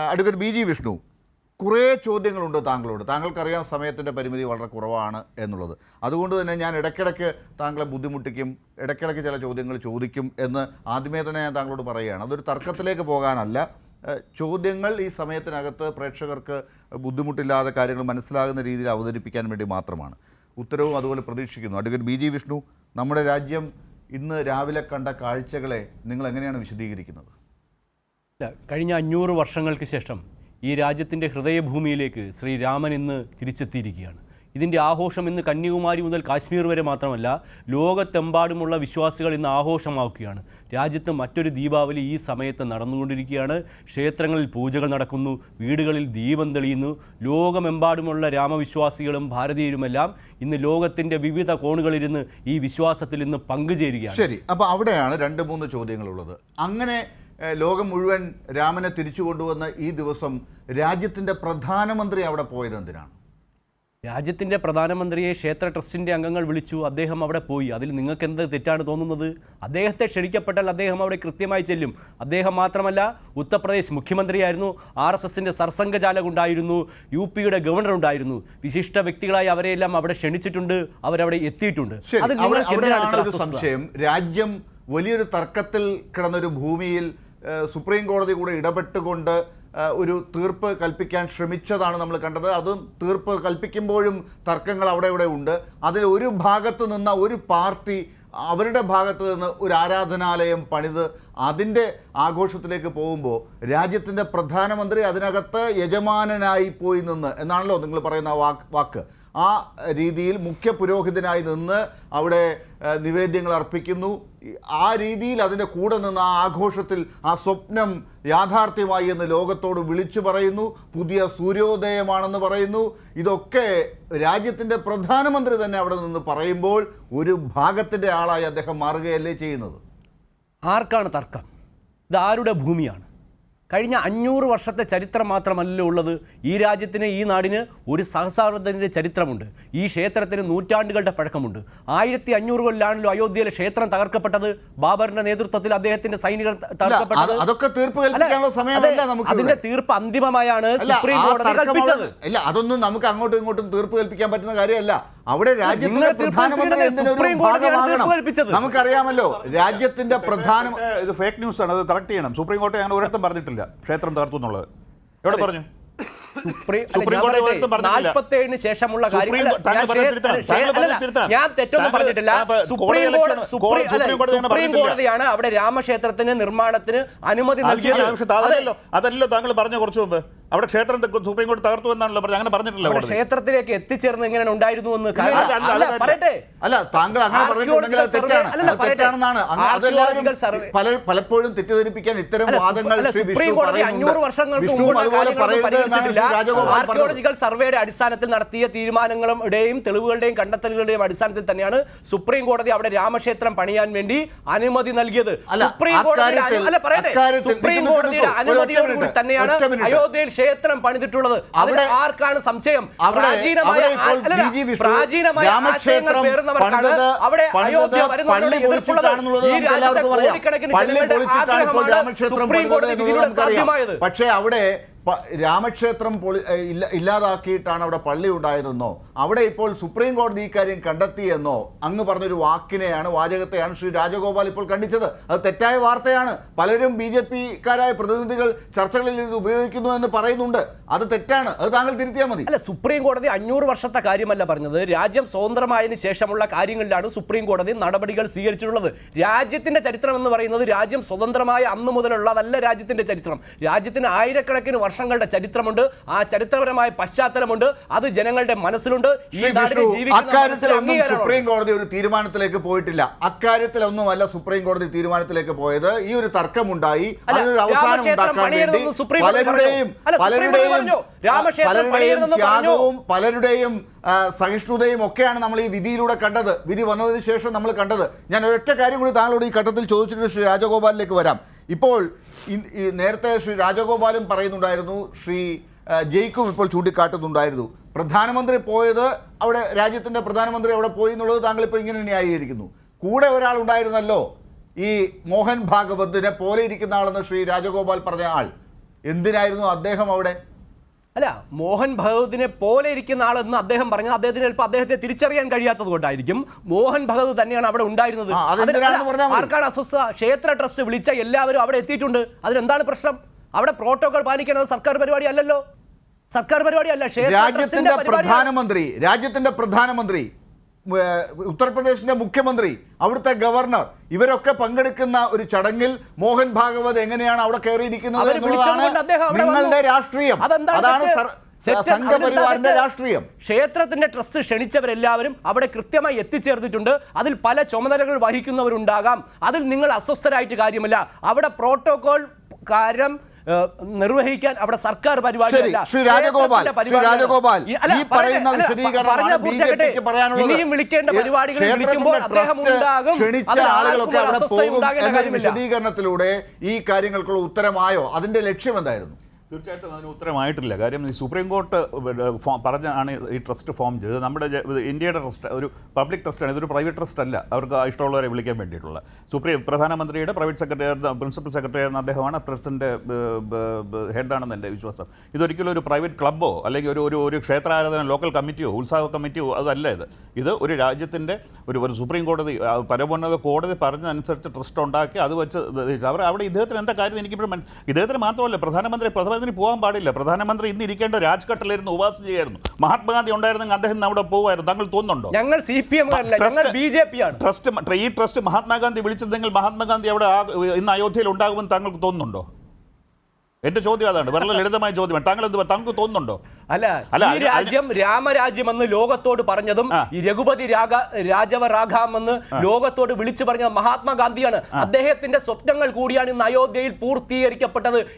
Advocate B G Vishnu കുറേ ചോദ്യങ്ങളുണ്ട് താങ്കളോട്. താങ്കൾക്കറിയാം സമയത്തിന്റെ പരിമിതി വളരെ കുറവാണ് എന്നുള്ളത്. അതുകൊണ്ട് തന്നെ ഞാൻ ഇടയ്ക്കിടയ്ക്ക് താങ്കളെ ബുദ്ധിമുട്ടിക്കും ഇടയ്ക്കിടയ്ക്ക് ചില ചോദ്യങ്ങൾ ചോദിക്കും എന്ന് ആദ്യമേ തന്നെ ഞാൻ താങ്കളോട് പറയുകയാണ്. അതൊരു തർക്കത്തിലേക്ക് പോകാനല്ല. ചോദ്യങ്ങൾ ഈ സമയത്തിനകത്ത് പ്രേക്ഷകർക്ക് ബുദ്ധിമുട്ടില്ലാതെ കാര്യങ്ങൾ മനസ്സിലാകുന്ന രീതിയിൽ അവതരിപ്പിക്കാൻ വേണ്ടി മാത്രമാണ്. ഉത്തരവും അതുപോലെ പ്രതീക്ഷിക്കുന്നു. അഡ്വക്കേറ്റ് ബി ജി വിഷ്ണു നമ്മുടെ രാജ്യം ഇന്ന് രാവിലെ കണ്ട കാഴ്ചകളെ നിങ്ങൾ എങ്ങനെയാണ് വിശദീകരിക്കുന്നത്? കഴിഞ്ഞ അഞ്ഞൂറ് വർഷങ്ങൾക്ക് ശേഷം ഈ രാജ്യത്തിന്റെ ഹൃദയഭൂമിയിലേക്ക് ശ്രീരാമൻ ഇന്ന് തിരിച്ചെത്തിയിരിക്കുകയാണ്. ഇതിന്റെ ആഘോഷം ഇന്ന് കന്യാകുമാരി മുതൽ കാശ്മീർ വരെ മാത്രമല്ല ലോകത്തെമ്പാടുമുള്ള വിശ്വാസികൾ ഇന്ന് ആഘോഷമാക്കുകയാണ് രാജ്യത്ത് മറ്റൊരു ദീപാവലി ഈ സമയത്ത് നടന്നുകൊണ്ടിരിക്കുകയാണ്. ക്ഷേത്രങ്ങളിൽ പൂജകൾ നടക്കുന്നു വീടുകളിൽ ദീപം തെളിയുന്നു. ലോകമെമ്പാടുമുള്ള രാമവിശ്വാസികളും ഭാരതീയരുമെല്ലാം ഇന്ന് ലോകത്തിന്റെ വിവിധ കോണുകളിരുന്ന് ഈ വിശ്വാസത്തിൽ ഇന്ന് പങ്കുചേരുകയാണ്. ശരി അപ്പോൾ അവിടെയാണ് രണ്ട് മൂന്ന് ചോദ്യങ്ങളുള്ളത്. അങ്ങനെ ലോകം മുഴുവൻ രാമനെ തിരിച്ചു കൊണ്ടുവന്ന ഈ ദിവസം രാജ്യത്തിന്റെ പ്രധാനമന്ത്രി അവിടെ പോയത് എന്തിനാണ്? രാജ്യത്തിന്റെ പ്രധാനമന്ത്രിയെ ക്ഷേത്ര ട്രസ്റ്റിന്റെ അംഗങ്ങൾ വിളിച്ചു. അദ്ദേഹം അവിടെ പോയി. അതിൽ നിങ്ങൾക്ക് എന്ത് തെറ്റാണ് തോന്നുന്നത്? അദ്ദേഹത്തെ ക്ഷണിക്കപ്പെട്ടാൽ അദ്ദേഹം അവിടെ കൃത്യമായി ചെല്ലും. അദ്ദേഹം മാത്രമല്ല ഉത്തർപ്രദേശ് മുഖ്യമന്ത്രിയായിരുന്നു. ആർ എസ് എസിന്റെ സർസംഘചാലകുണ്ടായിരുന്നു യു പിയുടെ ഗവർണർ ഉണ്ടായിരുന്നു. വിശിഷ്ട വ്യക്തികളായി അവരെയെല്ലാം അവിടെ ക്ഷണിച്ചിട്ടുണ്ട്. അവരവിടെ എത്തിയിട്ടുണ്ട്. അത് സംശയം. രാജ്യം വലിയൊരു തർക്കത്തിൽ കിടന്നൊരു ഭൂമിയിൽ സുപ്രീം കോടതി കൂടെ ഇടപെട്ടുകൊണ്ട് ഒരു തീർപ്പ് കൽപ്പിക്കാൻ ശ്രമിച്ചതാണ് നമ്മൾ കണ്ടത്. അതും തീർപ്പ് കൽപ്പിക്കുമ്പോഴും തർക്കങ്ങൾ അവിടെ ഇവിടെ ഉണ്ട്. അതിൽ ഒരു ഭാഗത്ത് നിന്ന ഒരു പാർട്ടി അവരുടെ ഭാഗത്ത് നിന്ന് ഒരു ആരാധനാലയം പണിത് അതിന്റെ ആഘോഷത്തിലേക്ക് പോകുമ്പോൾ രാജ്യത്തിന്റെ പ്രധാനമന്ത്രി അതിനകത്ത് യജമാനനായി പോയി നിന്ന് എന്നാണല്ലോ നിങ്ങൾ പറയുന്ന വാക്ക്. ആ രീതിയിൽ മുഖ്യ പുരോഹിതനായി നിന്ന് അവിടെ നിവേദ്യങ്ങൾ അർപ്പിക്കുന്നു. ആ രീതിയിൽ അതിന്റെ കൂടെ നിന്ന് ആ ആഘോഷത്തിൽ ആ സ്വപ്നം യാഥാർത്ഥ്യമായി എന്ന് ലോകത്തോട് വിളിച്ചു പറയുന്നു. പുതിയ സൂര്യോദയമാണെന്ന് പറയുന്നു. ഇതൊക്കെ രാജ്യത്തിന്റെ പ്രധാനമന്ത്രി തന്നെ അവിടെ നിന്ന് പറയുമ്പോൾ ഒരു ഭാഗത്തിന്റെ ആളായി അദ്ദേഹം മാറുകയല്ലേ ചെയ്യുന്നത്? ആർക്കാണ് തർക്കം? ഇത് ആരുടെ ഭൂമിയാണ്? കഴിഞ്ഞ അഞ്ഞൂറ് വർഷത്തെ ചരിത്രം മാത്രമല്ലല്ലോ ഉള്ളത്. ഈ രാജ്യത്തിന് ഈ നാടിന് ഒരു സഹസാർവധന്റെ ചരിത്രമുണ്ട്. ഈ ക്ഷേത്രത്തിന് നൂറ്റാണ്ടുകളുടെ പഴക്കമുണ്ട്. ആയിരത്തി അഞ്ഞൂറുകളിലാണല്ലോ അയോധ്യയിലെ ക്ഷേത്രം തകർക്കപ്പെട്ടത്. ബാബറിന്റെ നേതൃത്വത്തിൽ അദ്ദേഹത്തിന്റെ സൈനികർ തകർക്കപ്പെട്ടത്. അതൊക്കെ തീർപ്പ് അതിന്റെ തീർപ്പ് അന്തിമമായാണ് സുപ്രീം കോടതി കൽപ്പിച്ചത്. ഇല്ല അതൊന്നും നമുക്ക് അങ്ങോട്ടും ഇങ്ങോട്ടും തീർപ്പ് കൽപ്പിക്കാൻ പറ്റുന്ന കാര്യമല്ല. അവിടെ രാജ്യത്തിന്റെ പ്രധാനമന്ത്രി നമുക്കറിയാമല്ലോ രാജ്യത്തിന്റെ പ്രധാന ഇത് ഫേക്ക് ന്യൂസ് ആണ് അത് കറക്റ്റ് ചെയ്യണം. സുപ്രീം കോടതി അങ്ങനെ ഒരിടത്തും പറഞ്ഞിട്ടില്ല. ക്ഷേത്രം തകർത്തു എന്നുള്ളത്. എവിടെ പറഞ്ഞു. നാൽപ്പത്തേഴിന് ശേഷമുള്ള ഞാൻ തെറ്റൊന്നും പറഞ്ഞിട്ടില്ല. Supreme supreme. കോടതിയാണ് അവിടെ രാമക്ഷേത്രത്തിന് നിർമ്മാണത്തിന് അനുമതി. നൽകിയത്. അതല്ലല്ലോ താങ്കൾ പറഞ്ഞു കുറച്ചു മുമ്പ്. അവിടെ ക്ഷേത്രം സുപ്രീം കോടതി തകർത്തു എന്നാണല്ലോ പറഞ്ഞത് അങ്ങനെ പറഞ്ഞിട്ടില്ല ക്ഷേത്രത്തിലേക്ക് എത്തിച്ചേർന്ന് എങ്ങനെ ഉണ്ടായിരുന്നു എന്ന്. പറയട്ടെ അല്ല താങ്കൾ അങ്ങനെ പറഞ്ഞിട്ടുണ്ടെങ്കിൽ തെറ്റാണ്. തെറ്റാണെന്നാണ് പല പലപ്പോഴും തെറ്റിദ്ധരിപ്പിക്കാൻ ഇത്തരം വാദങ്ങൾ സുപ്രീം കോടതി. അഞ്ഞൂറ് വർഷങ്ങൾക്ക് ആർക്കിയോളജിക്കൽ സർവേയുടെ അടിസ്ഥാനത്തിൽ നടത്തിയ തീരുമാനങ്ങളുടെയും തെളിവുകളുടെയും കണ്ടെത്തലുകളുടെയും അടിസ്ഥാനത്തിൽ തന്നെയാണ് സുപ്രീം കോടതി അവിടെ രാമക്ഷേത്രം പണിയാൻ വേണ്ടി അനുമതി നൽകിയത് സുപ്രീം കോടതി അല്ല പറയട്ടെ സുപ്രീം കോടതിയുടെ. അനുമതിയോടുകൂടി തന്നെയാണ് അയോധ്യയിൽ ക്ഷേത്രം പണിതിട്ടുള്ളത്. അവിടെ- ആർക്കാണ് സംശയം? പ്രാചീനമായ പ്രാചീനമായ ആശയങ്ങൾ അവിടെ അയോധ്യ പള്ളി വരുന്നവരോട് എതിർപ്പുള്ളത് ഈ രാജ്യത്തെ എല്ലാവർക്കും അറിയാം. കോടിക്കണക്കിന് പള്ളി ജനങ്ങളുടെ പൊളിച്ചിട്ടാണ് ഇപ്പോൾ ആഗ്രഹമാണ് രാമക്ഷേത്രം സുപ്രീം പണിതത് കോടതി വിധിയിലൂടെ സാധ്യമായത്. പക്ഷേ അവിടെ രാമക്ഷേത്രം പൊളി ഇല്ല ഇല്ലാതാക്കിയിട്ടാണ് അവിടെ പള്ളി ഉണ്ടായതെന്നോ? അവിടെ ഇപ്പോൾ സുപ്രീം കോടതി ഇക്കാര്യം കാര്യം കണ്ടെത്തിയെന്നോ? അങ്ങ് പറഞ്ഞൊരു വാക്കിനെയാണ് വാചകത്തെയാണ് ശ്രീ രാജഗോപാൽ ഇപ്പോൾ കണ്ടിച്ചത് അത് തെറ്റായ വാർത്തയാണ്. പലരും ബി ജെ പിക്കാരായ പ്രതിനിധികൾ ചർച്ചകളിൽ ഇത് ഉപയോഗിക്കുന്നു എന്ന് പറയുന്നുണ്ട്. അത് തെറ്റാണ്. അത് താങ്കൾ തിരുത്തിയാൽ മതി. അല്ല സുപ്രീം കോടതി അഞ്ഞൂറ് വർഷത്തെ കാര്യമല്ല പറഞ്ഞത്. രാജ്യം സ്വതന്ത്രമായതിനു ശേഷമുള്ള കാര്യങ്ങളിലാണ് സുപ്രീം കോടതി നടപടികൾ സ്വീകരിച്ചിട്ടുള്ളത്. രാജ്യത്തിന്റെ ചരിത്രം എന്ന് പറയുന്നത് രാജ്യം സ്വതന്ത്രമായ അന്ന് മുതലുള്ളതല്ല രാജ്യത്തിന്റെ ചരിത്രം. രാജ്യത്തിന് ആയിരക്കണക്കിന് വർഷങ്ങളുടെ ചരിത്രമുണ്ട്. ആ ചരിത്രപരമായ പശ്ചാത്തലമുണ്ട്. അത് ജനങ്ങളുടെ മനസ്സിലുണ്ട്. ഈ അക്കാര്യത്തിലൊന്നും. സുപ്രീം കോടതി ഒരു തീരുമാനത്തിലേക്ക് പോയിട്ടില്ല. അക്കാര്യത്തിലൊന്നുമല്ല സുപ്രീം കോടതി തീരുമാനത്തിലേക്ക് പോയത്. ഈ ഒരു തർക്കമുണ്ടായി. അതിനൊരു അവസാനം ഉണ്ടാക്കാൻ വേണ്ടി പലരുടെയും ത്യാഗവും പലരുടെയും സഹിഷ്ണുതയും ഒക്കെയാണ് നമ്മൾ ഈ വിധിയിലൂടെ കണ്ടത്. വിധി വന്നതിന് ശേഷം നമ്മൾ കണ്ടത്. ഞാൻ ഒരൊറ്റ കാര്യം കൂടി താങ്കളോട് ഈ ഘട്ടത്തിൽ ചോദിച്ചിട്ട് ശ്രീ രാജഗോപാലിലേക്ക് വരാം. ഇപ്പോൾ നേരത്തെ ശ്രീ രാജഗോപാലും പറയുന്നുണ്ടായിരുന്നു ശ്രീ ജയിക്കും ഇപ്പോൾ ചൂണ്ടിക്കാട്ടുന്നുണ്ടായിരുന്നു. പ്രധാനമന്ത്രി പോയത് അവിടെ രാജ്യത്തിന്റെ പ്രധാനമന്ത്രി അവിടെ പോയി എന്നുള്ളത് താങ്കളിപ്പോൾ ഇങ്ങനെ ന്യായീകരിക്കുന്നു. കൂടെ ഒരാൾ ഉണ്ടായിരുന്നല്ലോ ഈ മോഹൻ ഭാഗവതിനെ പോലെ ഇരിക്കുന്ന ആളെന്ന് ശ്രീ രാജഗോപാൽ പറഞ്ഞ ആൾ. എന്തിനായിരുന്നു അദ്ദേഹം അവിടെ? അല്ല മോഹൻ ഭഗവതിനെ പോലെ ഇരിക്കുന്ന ആളെന്ന് അദ്ദേഹം പറഞ്ഞു അദ്ദേഹത്തിന് ചിലപ്പോൾ അദ്ദേഹത്തെ തിരിച്ചറിയാൻ കഴിയാത്തത് കൊണ്ടായിരിക്കും. മോഹൻ ഭഗവത് തന്നെയാണ് അവിടെ ഉണ്ടായിരുന്നത്. ആർക്കാണ് അസ്വസ്ഥത ക്ഷേത്ര ട്രസ്റ്റ് വിളിച്ച എല്ലാവരും അവിടെ എത്തിയിട്ടുണ്ട്. അതിനെന്താണ് പ്രശ്നം? അവിടെ പ്രോട്ടോകോൾ പാലിക്കേണ്ടത് സർക്കാർ പരിപാടി അല്ലല്ലോ. സർക്കാർ പരിപാടിയല്ല ക്ഷേത്ര രാജ്യത്തിന്റെ പ്രധാനമന്ത്രി രാജ്യത്തിന്റെ പ്രധാനമന്ത്രി ഉത്തർപ്രദേശിന്റെ മുഖ്യമന്ത്രി അവിടുത്തെ ഗവർണർ ഇവരൊക്കെ പങ്കെടുക്കുന്ന ഒരു ചടങ്ങിൽ മോഹൻ ഭാഗവത് എങ്ങനെയാണ് അവിടെ കയറിയിരിക്കുന്നത് നിങ്ങളുടെ രാഷ്ട്രീയം. അതാണ് സംഘപരിവാറിന്റെ രാഷ്ട്രീയം. ക്ഷേത്രത്തിന്റെ ട്രസ്റ്റ് ക്ഷണിച്ചവരെല്ലാവരും അവിടെ കൃത്യമായി എത്തിച്ചേർന്നിട്ടുണ്ട്. അതിൽ പല ചുമതലകൾ വഹിക്കുന്നവരുണ്ടാകാം. അതിൽ നിങ്ങൾ അസ്വസ്ഥരായിട്ട് കാര്യമില്ല. അവിടെ പ്രോട്ടോകോൾ കാര്യം നിർവഹിക്കാൻ അവിടെ സർക്കാർ പരിപാടിയല്ല. ഇനിയും വിളിക്കേണ്ട പരിപാടികൾ വിളിക്കുമ്പോൾ അദ്ദേഹം ഉണ്ടാകും. വിശദീകരണത്തിലൂടെ ഈ കാര്യങ്ങൾക്കുള്ള ഉത്തരമായോ? അതിന്റെ ലക്ഷ്യം എന്തായിരുന്നു? തീർച്ചയായിട്ടും അതിന് ഉത്തരമായിട്ടില്ല. കാര്യം ഈ സുപ്രീം കോർട്ട് പറഞ്ഞാണ് ഈ ട്രസ്റ്റ് ഫോം ചെയ്തത്. നമ്മുടെ ഇന്ത്യയുടെ ട്രസ്റ്റ് ഒരു പബ്ലിക് ട്രസ്റ്റാണ് ഇതൊരു പ്രൈവറ്റ് ട്രസ്റ്റ് അല്ല. അവർക്ക് ഇഷ്ടമുള്ളവരെ വിളിക്കാൻ വേണ്ടിയിട്ടുള്ള. സുപ്രീം പ്രധാനമന്ത്രിയുടെ പ്രൈവറ്റ് സെക്രട്ടറി പ്രിൻസിപ്പൽ സെക്രട്ടറി ആയിരുന്ന അദ്ദേഹമാണ് പ്രസിഡന്റ് ഹെഡാണെന്ന് എന്റെ വിശ്വാസം. ഇതൊരിക്കലും ഒരു പ്രൈവറ്റ് ക്ലബ്ബോ അല്ലെങ്കിൽ ഒരു ഒരു ഒരു ക്ഷേത്രാരാധന ലോക്കൽ കമ്മിറ്റിയോ ഉത്സവ കമ്മിറ്റിയോ അതല്ല ഇത്. ഇത് ഒരു രാജ്യത്തിന്റെ ഒരു ഒരു സുപ്രീം കോടതി പരമോന്നത കോടതി പറഞ്ഞതനുസരിച്ച് ട്രസ്റ്റ് ഉണ്ടാക്കി അത് വെച്ച് അവർ അവിടെ ഇദ്ദേഹത്തിന് എന്താ കാര്യം എനിക്കിപ്പോഴും മനസ്സിലായി ഇദ്ദേഹത്തിന് മാത്രമല്ല പ്രധാനമന്ത്രി പ്രധാനമന്ത്രി പോകാൻ പാടില്ല. പ്രധാനമന്ത്രി ഇന്ന് ഇരിക്കേണ്ട രാജ്ഘട്ടിലായിരുന്നു ഉപവാസം ചെയ്യായിരുന്നു. മഹാത്മാഗാന്ധി ഉണ്ടായിരുന്നെങ്കിൽ അദ്ദേഹം അവിടെ പോകുമായിരുന്നു. താങ്കൾ തോന്നുന്നുണ്ടോ? ഞങ്ങൾ C P M B J P ആണ്. ട്രസ്റ്റ് ഈ ട്രസ്റ്റ് മഹാത്മാഗാന്ധി വിളിച്ചിരുന്നെങ്കിൽ മഹാത്മാഗാന്ധി അവിടെ ഇന്ന് അയോധ്യയിൽ ഉണ്ടാകുമെന്ന് താങ്കൾക്ക് തോന്നുന്നുണ്ടോ? എന്റെ ചോദ്യം അതാണ്. വളരെ ലളിതമായ ചോദ്യമാണ്. താങ്കൾ എന്ത് താങ്കൾക്ക് തോന്നുന്നുണ്ടോ? അല്ല അല്ല, ഈ രാജ്യം രാമരാജ്യം എന്ന് ലോകത്തോട് പറഞ്ഞതും ഈ രഘുപതി രാഗ രാജവ രാഘാം എന്ന് ലോകത്തോട് വിളിച്ചു പറഞ്ഞത് മഹാത്മാഗാന്ധിയാണ്. അദ്ദേഹത്തിന്റെ സ്വപ്നങ്ങൾ കൂടിയാണ് ഇന്ന് അയോധ്യയിൽ പൂർത്തീകരിക്കപ്പെട്ടത്